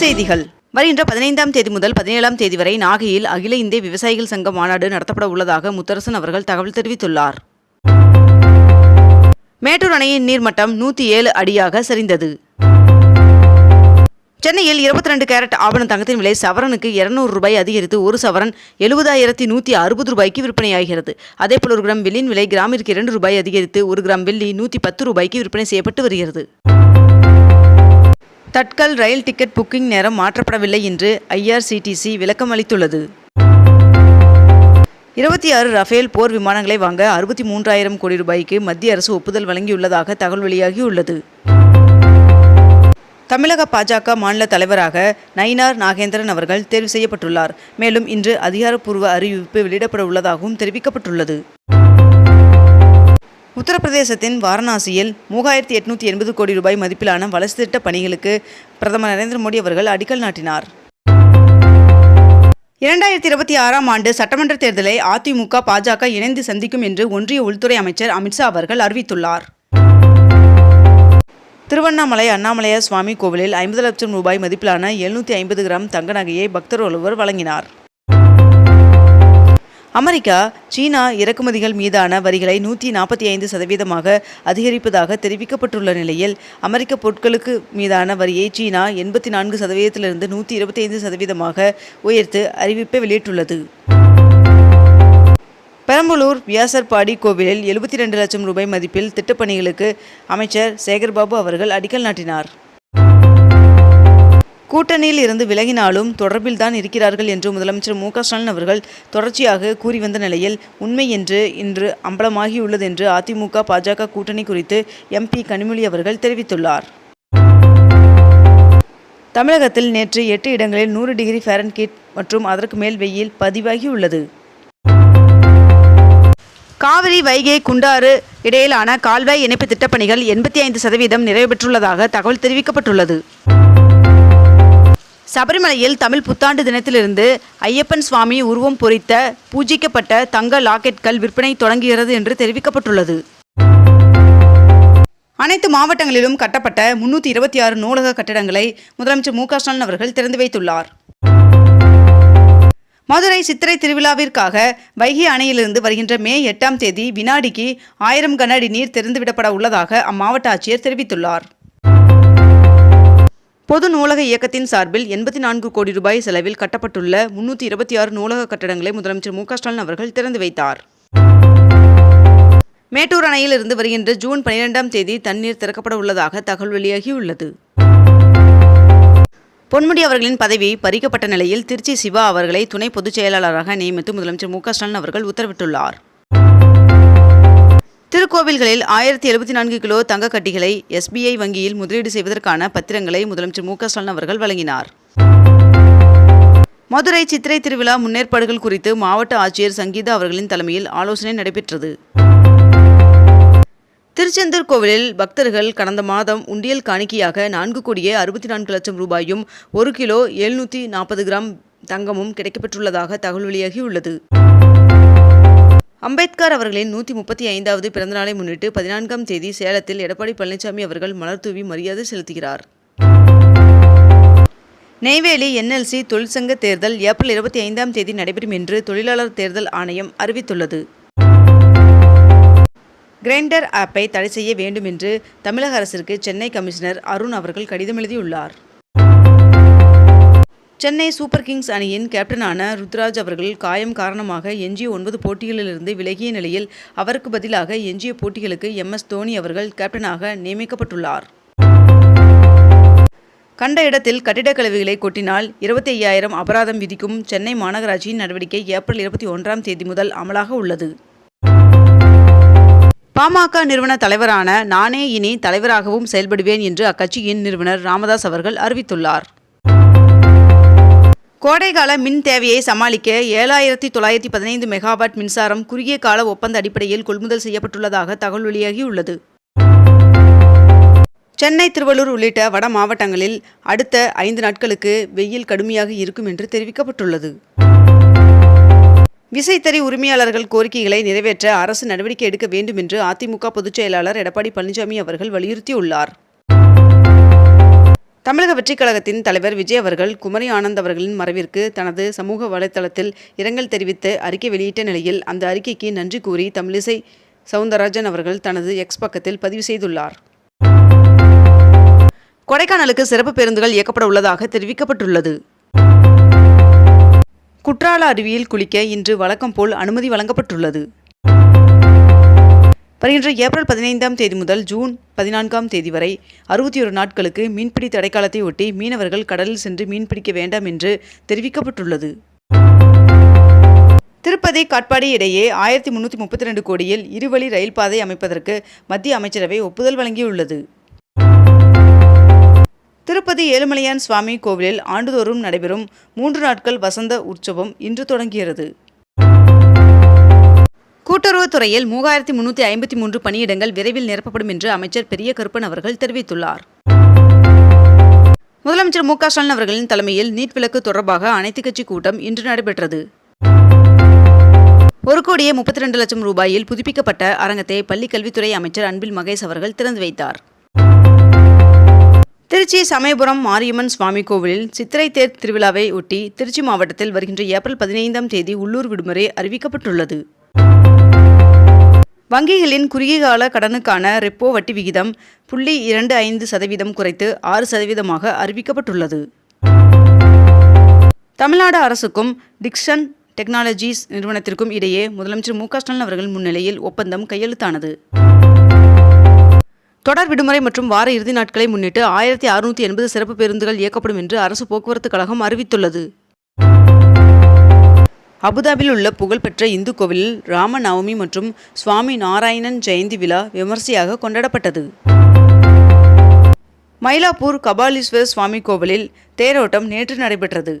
செய்திகள். வருகின்ற பதினைந்தாம் தேதி முதல் பதினேழாம் தேதி வரை நாகையில் அகில இந்திய விவசாயிகள் சங்க மாநாடு நடத்தப்பட உள்ளதாக முத்தரசன் அவர்கள் தகவல் தெரிவித்துள்ளார். மேட்டூர் அணையின் நீர்மட்டம் நூற்றி ஏழு அடியாக சரிந்தது. சென்னையில் இருபத்தி ரெண்டு கேரட் ஆபண தங்கத்தின் விலை சவரனுக்கு இருநூறு ரூபாய் அதிகரித்து ஒரு சவரன் எழுபதாயிரத்தி நூற்றி அறுபது ரூபாய்க்கு விற்பனையாகிறது. அதேபோல் ஒரு கிராம் வெள்ளியின் விலை கிராமிற்கு இரண்டு ரூபாய் அதிகரித்து ஒரு கிராம் வெள்ளி நூற்றி பத்து ரூபாய்க்கு விற்பனை செய்யப்பட்டு வருகிறது. தட்கல் ரயில் டிக்கெட் புக்கிங் நேரம் மாற்றப்படவில்லை என்று ஐஆர்சிடிசி விளக்கம் அளித்துள்ளது. இருபத்தி ஆறு ரஃபேல் போர் விமானங்களை வாங்க அறுபத்தி மூன்றாயிரம் கோடி ரூபாய்க்கு மத்திய அரசு ஒப்புதல் வழங்கியுள்ளதாக தகவல் வெளியாகியுள்ளது. தமிழக பாஜக மாநில தலைவராக நயினார் நாகேந்திரன் அவர்கள் தேர்வு செய்யப்பட்டுள்ளார். மேலும் இன்று அதிகாரப்பூர்வ அறிவிப்பு வெளியிடப்பட உள்ளதாகவும் தெரிவிக்கப்பட்டுள்ளது. உத்தரப்பிரதேசத்தின் வாரணாசியில் மூவாயிரத்தி எட்நூற்றி எண்பது கோடி ரூபாய் மதிப்பிலான வளர்ச்சி திட்ட பணிகளுக்கு பிரதமர் நரேந்திர மோடி அவர்கள் அடிக்கல் நாட்டினார். இரண்டாயிரத்தி இருபத்தி ஆறாம் ஆண்டு சட்டமன்ற தேர்தலை அதிமுக பாஜக இணைந்து சந்திக்கும் என்று ஒன்றிய உள்துறை அமைச்சர் அமித்ஷா அவர்கள் அறிவித்துள்ளார். திருவண்ணாமலை அண்ணாமலையார் சுவாமி கோவிலில் ஐம்பது லட்சம் ரூபாய் மதிப்பிலான எழுநூற்றி ஐம்பது கிராம் தங்க நகையை பக்தர் ஒருவர் வழங்கினார். அமெரிக்கா சீனா இறக்குமதிகள் மீதான வரிகளை நூற்றி நாற்பத்தி ஐந்து சதவீதமாக அதிகரிப்பதாக தெரிவிக்கப்பட்டுள்ள நிலையில் அமெரிக்க பொருட்களுக்கு மீதான வரியை சீனா எண்பத்தி நான்கு சதவீதத்திலிருந்து நூற்றி இருபத்தி ஐந்து சதவீதமாக உயர்த்து அறிவிப்பை வெளியிட்டுள்ளது. பெரம்பலூர் வியாசர்பாடி கோவிலில் எழுபத்தி ரெண்டு லட்சம் ரூபாய் மதிப்பில் திட்டப்பணிகளுக்கு அமைச்சர் சேகர்பாபு அவர்கள் அடிக்கல் நாட்டினார். கூட்டணியில் இருந்து விலகினாலும் தொடர்பில்தான் இருக்கிறார்கள் என்று முதலமைச்சர் மு ஸ்டாலின் அவர்கள் தொடர்ச்சியாக கூறி வந்த நிலையில் உண்மை என்று இன்று அம்பலமாகியுள்ளது என்று அதிமுக பாஜக கூட்டணி குறித்து எம்பி கனிமொழி அவர்கள் தெரிவித்துள்ளார். தமிழகத்தில் நேற்று எட்டு இடங்களில் நூறு டிகிரி ஃபாரன்கீட் மற்றும் அதற்கு மேல் வெயில் பதிவாகியுள்ளது. காவிரி வைகை குண்டாறு இடையிலான கால்வாய் இணைப்பு திட்டப்பணிகள் எண்பத்தி ஐந்து சதவீதம் நிறைவு பெற்றுள்ளதாக தகவல் தெரிவிக்கப்பட்டுள்ளது. சபரிமலையில் தமிழ் புத்தாண்டு தினத்திலிருந்து ஐயப்பன் சுவாமி உருவம் பொறித்த பூஜிக்கப்பட்ட தங்க லாக்கெட்கள் விற்பனை தொடங்குகிறது என்று தெரிவிக்கப்பட்டுள்ளது. அனைத்து மாவட்டங்களிலும் கட்டப்பட்ட முன்னூற்றி இருபத்தி ஆறு நூலக கட்டிடங்களை முதலமைச்சர் மு க ஸ்டாலின் அவர்கள் திறந்து வைத்துள்ளார். மதுரை சித்திரை திருவிழாவிற்காக வைகை அணையிலிருந்து வருகின்ற மே எட்டாம் தேதி வினாடிக்கு ஆயிரம் கன அடி நீர் திறந்துவிடப்பட உள்ளதாக அம்மாவட்ட ஆட்சியர் தெரிவித்துள்ளார். பொது நூலக இயக்கத்தின் சார்பில் எண்பத்தி நான்கு கோடி ரூபாய் செலவில் கட்டப்பட்டுள்ள முன்னூற்றி இருபத்தி ஆறு நூலக கட்டடங்களை முதலமைச்சர் மு ஸ்டாலின் அவர்கள் திறந்து வைத்தார். மேட்டூர் அணையில் இருந்து வருகின்ற ஜூன் பனிரெண்டாம் தேதி தண்ணீர் திறக்கப்பட உள்ளதாக தகவல் வெளியாகியுள்ளது. பொன்முடி அவர்களின் பதவி பறிக்கப்பட்ட நிலையில் திருச்சி சிவா அவர்களை துணை பொதுச் செயலாளராக நியமித்து முதலமைச்சர் மு ஸ்டாலின் அவர்கள் உத்தரவிட்டுள்ளார். திருக்கோவில்களில் ஆயிரத்தி எழுபத்தி நான்கு கிலோ தங்க கட்டிகளை எஸ்பிஐ வங்கியில் முதலீடு செய்வதற்கான பத்திரங்களை முதலமைச்சர் மு க ஸ்டாலின் அவர்கள் வழங்கினார். மதுரை சித்திரை திருவிழா முன்னேற்பாடுகள் குறித்து மாவட்ட ஆட்சியர் சங்கீதா அவர்களின் தலைமையில் ஆலோசனை நடைபெற்றது. திருச்செந்தூர் கோவிலில் பக்தர்கள் கடந்த மாதம் உண்டியல் காணிக்கையாக நான்கு கோடியே அறுபத்தி நான்கு லட்சம் ரூபாயும் ஒரு கிலோ எழுநூற்றி நாற்பது கிராம் தங்கமும் கிடைக்கப்பெற்றுள்ளதாக தகவல் வெளியாகியுள்ளது. அம்பேத்கர் அவர்களின் நூற்றி முப்பத்தி ஐந்தாவது பிறந்தநாளை முன்னிட்டு பதினான்காம் தேதி சேலத்தில் எடப்பாடி பழனிசாமி அவர்கள் மலர் தூவி மரியாதை செலுத்துகிறார். நெய்வேலி என்எல்சி தொழிற்சங்க தேர்தல் ஏப்ரல் இருபத்தி ஐந்தாம் தேதி நடைபெறும் என்று தொழிலாளர் தேர்தல் ஆணையம் அறிவித்துள்ளது. கிரைண்டர் ஆப்பை தடை செய்ய வேண்டும் என்று தமிழக அரசிற்கு சென்னை கமிஷனர் அருண் அவர்கள் கடிதம் எழுதியுள்ளார். சென்னை சூப்பர் கிங்ஸ் அணியின் கேப்டனான ருத்ராஜ் அவர்கள் காயம் காரணமாக எஞ்சிய ஒன்பது போட்டிகளிலிருந்து விலகிய நிலையில் அவருக்கு பதிலாக எஞ்சிய போட்டிகளுக்கு எம் எஸ் தோனி அவர்கள் கேப்டனாக நியமிக்கப்பட்டுள்ளார். கண்ட இடத்தில் கட்டிடக் கழிவுகளை கொட்டினால் இருபத்தி ஐயாயிரம் அபராதம் விதிக்கும் சென்னை மாநகராட்சியின் நடவடிக்கை ஏப்ரல் இருபத்தி ஒன்றாம் தேதி முதல் அமலாக உள்ளது. பாமக நிறுவன தலைவரான நானே இனி தலைவராகவும் செயல்படுவேன் என்று அக்கட்சியின் நிறுவனர் ராமதாஸ் அவர்கள் அறிவித்துள்ளார். கோடைகால மின் தேவையை சமாளிக்க ஏழாயிரத்தி தொள்ளாயிரத்தி பதினைந்து மெகாவாட் மின்சாரம் குறுகிய கால ஒப்பந்த அடிப்படையில் கொள்முதல் செய்யப்பட்டுள்ளதாக தகவல் வெளியாகியுள்ளது. சென்னை திருவள்ளூர் உள்ளிட்ட வட மாவட்டங்களில் அடுத்த ஐந்து நாட்களுக்கு வெயில் கடுமையாக இருக்கும் என்று தெரிவிக்கப்பட்டுள்ளது. விசைத்தறி உரிமையாளர்கள் கோரிக்கைகளை நிறைவேற்ற அரசு நடவடிக்கை எடுக்க வேண்டும் என்று அதிமுக பொதுச் செயலாளர் எடப்பாடி பழனிசாமி அவர்கள் வலியுறுத்தியுள்ளார். தமிழக வெற்றிக் கழகத்தின் தலைவர் விஜய் அவர்கள் குமரி ஆனந்த் அவர்களின் மறைவிற்கு தனது சமூக வலைதளத்தில் இரங்கல் தெரிவித்து அறிக்கை வெளியிட்ட நிலையில் அந்த அறிக்கைக்கு நன்றி கூறி தமிழிசை சவுந்தரராஜன் அவர்கள் தனது எக்ஸ் பக்கத்தில் பதிவு செய்துள்ளார். கொடைக்கானலுக்கு சிறப்பு பேருந்துகள் இயக்கப்பட உள்ளதாக தெரிவிக்கப்பட்டுள்ளது. குற்றால அருவியில் குளிக்க இன்று வழக்கம் போல் அனுமதி வழங்கப்பட்டுள்ளது. வருகின்ற ஏப்ரல் பதினைந்தாம் தேதி முதல் ஜூன் பதினான்காம் தேதி வரை அறுபத்தி ஒரு நாட்களுக்கு மீன்பிடி தடைக்காலத்தை ஒட்டி மீனவர்கள் கடலில் சென்று மீன்பிடிக்க வேண்டாம் என்று தெரிவிக்கப்பட்டுள்ளது. திருப்பதி காட்பாடி இடையே ஆயிரத்தி முன்னூற்றி முப்பத்தி ரெண்டு கோடியில் இருவழி ரயில் பாதை அமைப்பதற்கு மத்திய அமைச்சரவை ஒப்புதல் வழங்கியுள்ளது. திருப்பதி ஏழுமலையான் சுவாமி கோவிலில் ஆண்டுதோறும் நடைபெறும் மூன்று நாட்கள் வசந்த உற்சவம் இன்று தொடங்கியது. கூட்டுறவுத்துறையில் மூவாயிரத்தி முன்னூற்றி ஐம்பத்தி மூன்று பணியிடங்கள் விரைவில் நிரப்பப்படும் என்று அமைச்சர் பெரிய கருப்பன் அவர்கள் தெரிவித்துள்ளார். முதலமைச்சர் மு க ஸ்டாலின் அவர்களின் தலைமையில் நீட் விலக்கு தொடர்பாக அனைத்துக் கட்சி கூட்டம் இன்று நடைபெற்றது. ஒரு கோடியே முப்பத்தி ரெண்டு லட்சம் ரூபாயில் புதுப்பிக்கப்பட்ட அரங்கத்தை பள்ளிக் கல்வித்துறை அமைச்சர் அன்பில் மகேஷ் அவர்கள் திறந்து வைத்தார். திருச்சி சமயபுரம் மாரியம்மன் சுவாமி கோவிலில் சித்திரை தேர் திருவிழாவை ஒட்டி திருச்சி மாவட்டத்தில் வருகின்ற ஏப்ரல் பதினைந்தாம் தேதி உள்ளூர் விடுமுறை அறிவிக்கப்பட்டுள்ளது. வங்கிகளின் குறுகிய கால கடனுக்கான ரெப்போ வட்டி விகிதம் புள்ளி இரண்டு ஐந்து சதவீதம் குறைத்து ஆறு சதவீதமாக அறிவிக்கப்பட்டுள்ளது. தமிழ்நாடு அரசுக்கும் டிக்ஷன் டெக்னாலஜிஸ் நிறுவனத்திற்கும் இடையே முதலமைச்சர் மு ஸ்டாலின் அவர்கள் முன்னிலையில் ஒப்பந்தம் கையெழுத்தானது. தொடர் விடுமுறை மற்றும் வார இறுதி நாட்களை முன்னிட்டு ஆயிரத்தி அறுநூற்றி எண்பது சிறப்பு பேருந்துகள் இயக்கப்படும் என்று அரசு போக்குவரத்து கழகம் அறிவித்துள்ளது. அபுதாபியில் உள்ள புகழ்பெற்ற இந்து கோவிலில் ராம நவமி மற்றும் சுவாமி நாராயணன் ஜெயந்தி விழா விமர்சையாக கொண்டாடப்பட்டது. மயிலாப்பூர் கபாலீஸ்வரர் சுவாமி கோவிலில் தேரோட்டம் நேற்று நடைபெற்றது.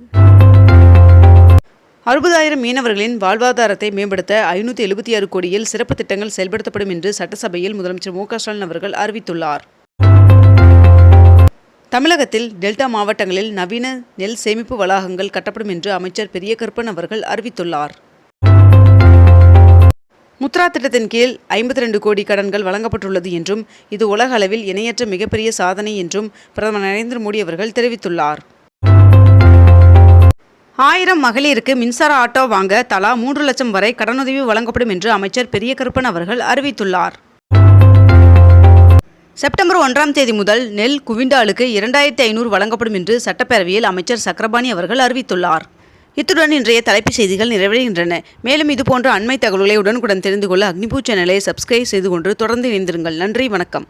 அறுபதாயிரம் மீனவர்களின் வாழ்வாதாரத்தை மேம்படுத்த ஐநூற்றி எழுபத்தி ஆறு கோடியில் சிறப்பு திட்டங்கள் செயல்படுத்தப்படும் என்று சட்டசபையில் முதலமைச்சர் மு க ஸ்டாலின் அவர்கள் அறிவித்துள்ளார். தமிழகத்தில் டெல்டா மாவட்டங்களில் நவீன நெல் சேமிப்பு வளாகங்கள் கட்டப்படும் என்று அமைச்சர் பெரிய கருப்பன் அவர்கள் அறிவித்துள்ளார். முத்ரா திட்டத்தின் கீழ் ஐம்பத்தி ரெண்டு கோடி கடன்கள் வழங்கப்பட்டுள்ளது என்றும் இது உலக அளவில் இணையற்ற மிகப்பெரிய சாதனை என்றும் பிரதமர் நரேந்திர மோடி அவர்கள் தெரிவித்துள்ளார். ஆயிரம் மகளிருக்கு மின்சார ஆட்டோ வாங்க தலா மூன்று லட்சம் வரை கடனுதவி வழங்கப்படும் என்று அமைச்சர் பெரிய கருப்பன் அவர்கள் அறிவித்துள்ளார். செப்டம்பர் ஒன்றாம் தேதி முதல் நெல் குவிண்டாலுக்கு இரண்டாயிரத்தி ஐநூறு வழங்கப்படும் என்று சட்டப்பேரவையில் அமைச்சர் சக்கரபாணி அவர்கள் அறிவித்துள்ளார். இத்துடன் இன்றைய தலைப்புச் செய்திகள் நிறைவடைகின்றன. மேலும் இதுபோன்ற அண்மை தகவல்களை உடனுக்குடன் தெரிந்து கொள்ள அக்னிபூ சேனலை சப்ஸ்கிரைப் செய்து கொண்டு தொடர்ந்து இணைந்திருங்கள். நன்றி வணக்கம்.